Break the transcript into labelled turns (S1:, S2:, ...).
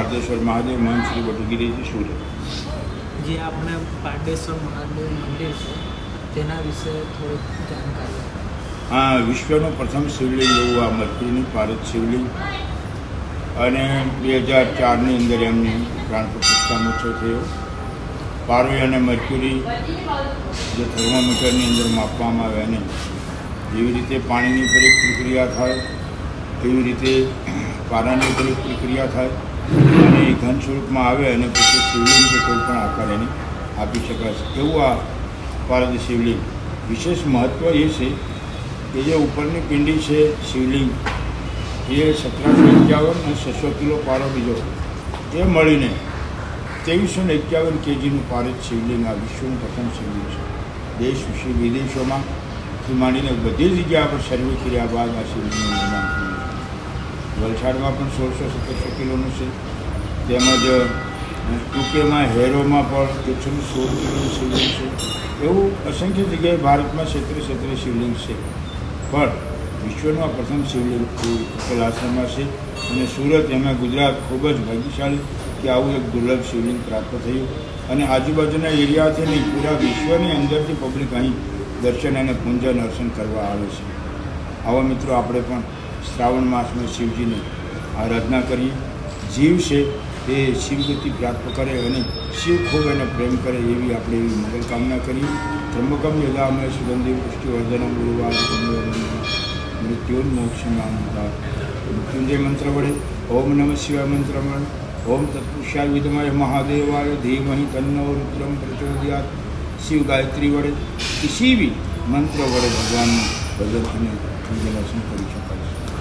S1: પારદેશ્વર મહાદેવ મહંત શ્રી શું સુરત
S2: જે આપણે પારડેશ્વર મહાદેવ મંદિર છે તેના વિશે થોડીક જાણકારી
S1: હા વિશ્વનું પ્રથમ શિવલિંગ એવું આ મરકરીનું ભારત શિવલિંગ. અને બે હજાર ચારની અંદર એમની પ્રાણ પ્રતિષ્ઠા મહોત્સવ થયો. પારવી અને મર્ક્યુરી જે થર્મોમીટરની અંદર માપવામાં આવે એને જેવી રીતે પાણીની પર પ્રક્રિયા થાય. એવી રીતે પારાની પર પ્રક્રિયા થાય અને એ ઘન સ્વરૂપમાં આવે અને પછી શિવલિંગ કે કોઈ પણ આકાર એને આપી શકાશે એવું આ પારદ શિવલિંગ. વિશેષ મહત્ત્વ એ છે કે જે ઉપરની પિંડી છે શિવલિંગ, એ સત્તરસો એકાવન અને છસો કિલો પારો બીજો. એ મળીને ત્રેવીસો ને એકાવન કેજીનું પારિત શિવલિંગ આ વિશ્વનું પ્રથમ શિવલિંગ છે. દેશ વિશે વિદેશોમાંથી માંડીને બધી જગ્યા પર સર્વે કર્યા બાદ આ શિવલિંગનું નિર્માણ થયું. વલસાડમાં પણ સોળસો સત્તરસો કિલોનું છે. તેમજ ટૂંકેમાં હેરોમાં પણ એકસો ને સોળ કિલોનું શિવલિંગ છે. એવું અસંખ્ય જગ્યાએ ભારતમાં ક્ષેત્રે ક્ષેત્રે શિવલિંગ છે. પણ વિશ્વનું આ પ્રથમ શિવલિંગ કલાશ્રમમાં છે અને સુરત, એમાં ગુજરાત ખૂબ જ ભાગ્યશાળી કે આવું એક દુર્લભ શિવલિંગ પ્રાપ્ત થયું. અને આજુબાજુના એરિયાથી નહીં, પૂરા વિશ્વની અંદરથી પબ્લિક અહીં દર્શન અને પૂંજન અર્ચન કરવા આવે છે. આવા મિત્રો, આપણે પણ શ્રાવણ માસમાં શિવજીની આરાધના કરીએ. જીવ છે એ શિવગતિ પ્રાપ્ત કરે અને શિવ ખૂબ એને પ્રેમ કરે એવી આપણે એવી મંગલકામના કરીએ. ત્રંબકમ યદામય સુગંધી પુષ્ટિવર્ધનમ ગુરુવાર મૃત્યુન્મોક્ષનામ મૃત્યુંજય મંત્ર વડે ઓમ નમઃ શિવાય મંત્ર વડે ઓમ તત્પુરુષાય વિધમય મહાદેવાય ધીમહિ તન્નો રુદ્રમ પ્રચોદયાત શિવ ગાયત્રી વડે કિસી બી મંત્ર વડે ભગવાનનું પ્રગતિની યોજના શું કરી શકાય છે